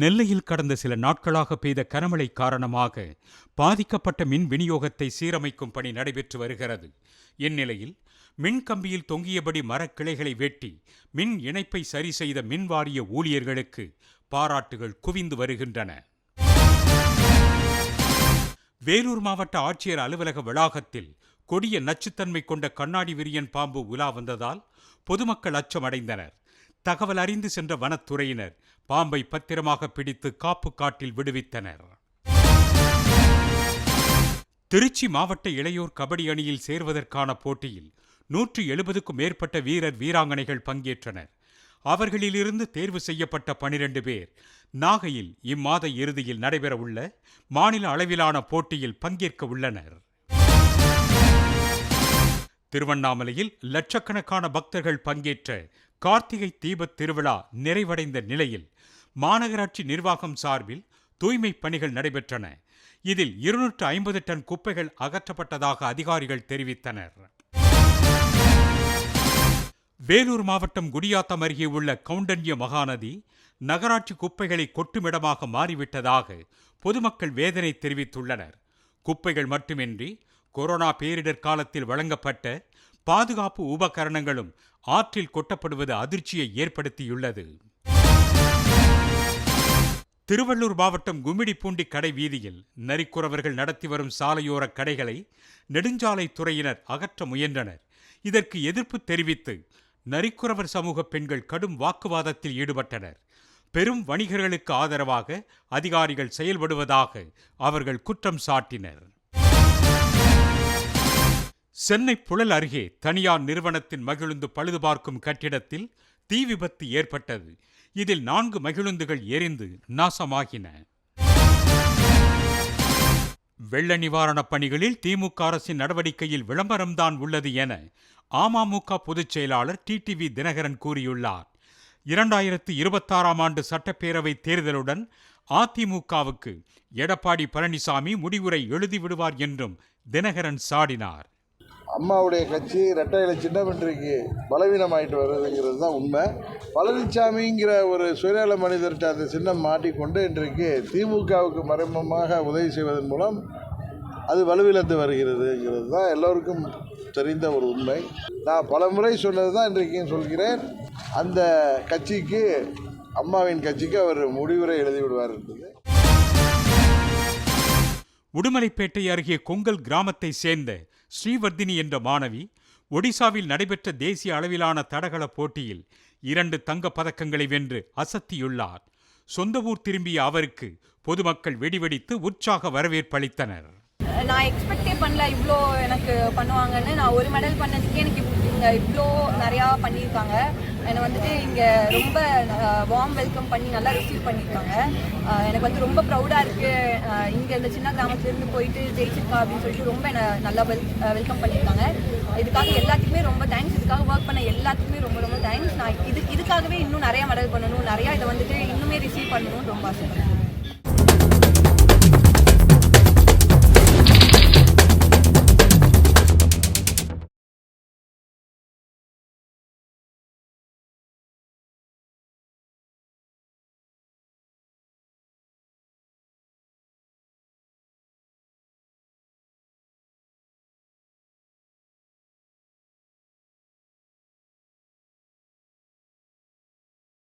நெல்லையில் கடந்த சில நாட்களாக பெய்த கனமழை காரணமாக பாதிக்கப்பட்ட மின் விநியோகத்தை சீரமைக்கும் பணி நடைபெற்று வருகிறது. இந்நிலையில் மின் கம்பியில் தொங்கியபடி மரக்கிளைகளை வெட்டி மின் இணைப்பை சரி செய்த மின்வாரிய ஊழியர்களுக்கு பாராட்டுகள் குவிந்து வருகின்றன. வேலூர் மாவட்ட ஆட்சியர் அலுவலக வளாகத்தில் கொடிய நச்சுத்தன்மை கொண்ட கண்ணாடி விரியன் பாம்பு உலா வந்ததால் பொதுமக்கள் அச்சமடைந்தனர். தகவல் அறிந்து சென்ற வனத்துறையினர் பாம்பை பத்திரமாக பிடித்து காப்பு காட்டில் விடுவித்தனர். திருச்சி மாவட்ட இளையோர் கபடி அணியில் சேர்வதற்கான போட்டியில் நூற்றி எழுபதுக்கும் மேற்பட்ட வீரர் வீராங்கனைகள் பங்கேற்றனர். அவர்களிலிருந்து தேர்வு செய்யப்பட்ட பனிரெண்டு பேர் நாகையில் இம்மாத இறுதியில் நடைபெறவுள்ள மாநில அளவிலான போட்டியில் பங்கேற்க உள்ளனர். திருவண்ணாமலையில் லட்சக்கணக்கான பக்தர்கள் பங்கேற்ற கார்த்திகை தீபத் திருவிழா நிறைவடைந்த நிலையில் மாநகராட்சி நிர்வாகம் சார்பில் தூய்மை பணிகள் நடைபெற்றன. இதில் இருநூற்று ஐம்பது டன் குப்பைகள் அகற்றப்பட்டதாக அதிகாரிகள் தெரிவித்தனர். வேலூர் மாவட்டம் குடியாத்தம் அருகே உள்ள கவுண்டன்ய மகாநதி நகராட்சி குப்பைகளை கொட்டுமிடமாக மாறிவிட்டதாக பொதுமக்கள் வேதனை தெரிவித்துள்ளனர். குப்பைகள் மட்டுமின்றி கொரோனா பேரிடர் காலத்தில் வழங்கப்பட்ட பாதுகாப்பு உபகரணங்களும் ஆற்றில் கொட்டப்படுவது அதிர்ச்சியை ஏற்படுத்தியுள்ளது. திருவள்ளூர் மாவட்டம் கும்மிடிப்பூண்டி கடை வீதியில் நரிக்குறவர்கள் நடத்தி வரும் சாலையோர கடைகளை நெடுஞ்சாலை துறையினர் அகற்ற முயன்றனர். இதற்கு எதிர்ப்பு தெரிவித்து நரிக்குறவர் சமூக பெண்கள் கடும் வாக்குவாதத்தில் ஈடுபட்டனர். பெரும் வணிகர்களுக்கு ஆதரவாக அதிகாரிகள் செயல்படுவதாக அவர்கள் குற்றம் சாட்டினர். சென்னை புழல் அருகே தனியார் நிறுவனத்தின் மகிழுந்து பழுதுபார்க்கும் கட்டிடத்தில் தீ விபத்து ஏற்பட்டது. இதில் நான்கு மகிழுந்துகள் எரிந்து நாசமாகின. வெள்ள நிவாரணப் பணிகளில் திமுக அரசின் நடவடிக்கையில் விளம்பரம்தான் உள்ளது என அமமுக பொதுச் செயலாளர் டிடிவி தினகரன் கூறியுள்ளார். இரண்டாயிரத்து இருபத்தாறாம் ஆண்டு சட்டப்பேரவை தேர்தலுடன் அதிமுகவுக்கு எடப்பாடி பழனிசாமி முடிவுரை எழுதிவிடுவார் என்றும் தினகரன் சாடினார். அம்மாவுடைய கட்சி ரெட்டை இலை சின்னம் இன்றைக்கு பலவீனமாயிட்டு வருதுங்கிறது தான் உண்மை. பழனிசாமிங்கிற ஒரு சுயநல மனிதர்கிட்ட அந்த சின்னம் மாட்டிக்கொண்டு இன்றைக்கு திமுகவுக்கு மறைமுகமாக உதவி செய்வதன் மூலம் அது வலுவிழந்து வருகிறதுங்கிறது தான் எல்லோருக்கும் தெரிந்த ஒரு உண்மை. நான் பல முறை சொன்னது தான் இன்றைக்கும் சொல்கிறேன். அந்த கட்சிக்கு அம்மாவின் கட்சிக்கு அவர் முடிவுரை எழுதி விடுவார் என்பது. உடுமலைப்பேட்டை அருகே கொங்கல் கிராமத்தை சேர்ந்த ஸ்ரீவர்தினி என்ற மாணவி ஒடிசாவில் நடைபெற்ற தேசிய அளவிலான தடகள போட்டியில் இரண்டு தங்கப் பதக்கங்களை வென்று அசத்தியுள்ளார். சொந்த ஊர் திரும்பிய அவருக்கு பொதுமக்கள் வெடிவெடித்து உற்சாக வரவேற்பளித்தனர் நான் எக்ஸ்பெக்டே பண்ணல இவ்வளோ எனக்கு பண்ணுவாங்கன்னு. நான் ஒரு மெடல் பண்ணதுக்கே எனக்கு இங்கே இவ்வளோ நிறையா பண்ணியிருக்காங்க. என்னை வந்துட்டு இங்கே ரொம்ப வார்ம் வெல்கம் பண்ணி நல்லா ரிசீவ் பண்ணியிருக்காங்க. எனக்கு வந்து ரொம்ப ப்ரௌடாக இருக்குது இங்கே இந்த சின்ன கிராமத்துலேருந்து போயிட்டு ஜெயிச்சிருக்கா அப்படின்னு சொல்லிட்டு ரொம்ப என்னை நல்லா வெல் வெல்கம் பண்ணியிருக்காங்க. இதுக்காக எல்லாத்துக்குமே ரொம்ப தேங்க்ஸ் இதுக்காக ஒர்க் பண்ண எல்லாத்துக்குமே ரொம்ப ரொம்ப தேங்க்ஸ் நான் இது இதுக்காகவே இன்னும் நிறையா மெடல் பண்ணணும் நிறையா இதை வந்துட்டு இன்னுமே ரிசீவ் பண்ணணும்னு ரொம்ப ஆசைப்படுறேன்.